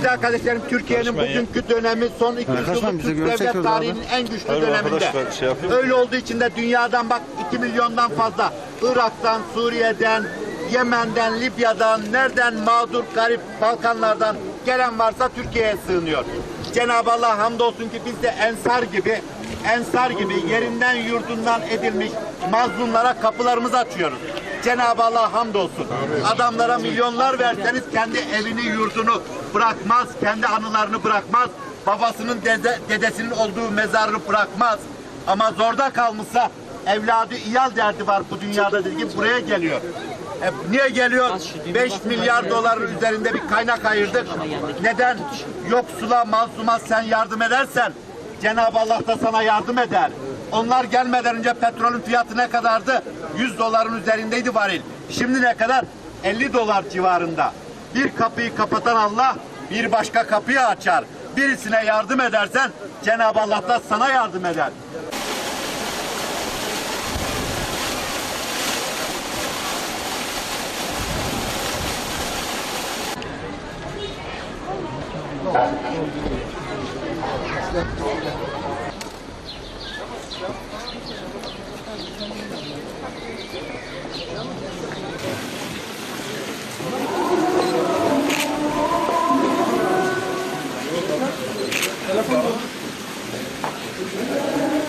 Güzel kardeşlerim Türkiye'nin bugünkü dönemi son 200 Karışmayın, yıllık Türk devlet tarihinin en güçlü Hayır, döneminde. şey. Öyle olduğu için de dünyadan bak 2 milyondan fazla Irak'tan, Suriye'den, Yemen'den, Libya'dan, nereden mağdur, garip Balkanlardan gelen varsa Türkiye'ye sığınıyor. Cenab-ı Allah hamdolsun ki biz de ensar gibi ensar gibi yerinden yurdundan edilmiş mazlumlara kapılarımızı açıyoruz. Cenab-ı Allah hamdolsun. Adamlara milyonlar verseniz kendi evini yurdunu bırakmaz, kendi anılarını bırakmaz, babasının dede, dedesinin olduğu mezarını bırakmaz. Ama zorda kalmışsa evladı iyal derdi var bu dünyada dedi ki buraya geliyor. E, niye geliyor? 5 milyar doların üzerinde bir kaynak ayırdık. Neden? Yoksula, mazluma sen yardım edersen Cenab-ı Allah da sana yardım eder. Onlar gelmeden önce petrolün fiyatı ne kadardı? 100 doların üzerindeydi varil. Şimdi ne kadar? 50 dolar civarında. Bir kapıyı kapatan Allah bir başka kapıyı açar. Birisine yardım edersen Cenab-ı Allah da sana yardım eder. どうも。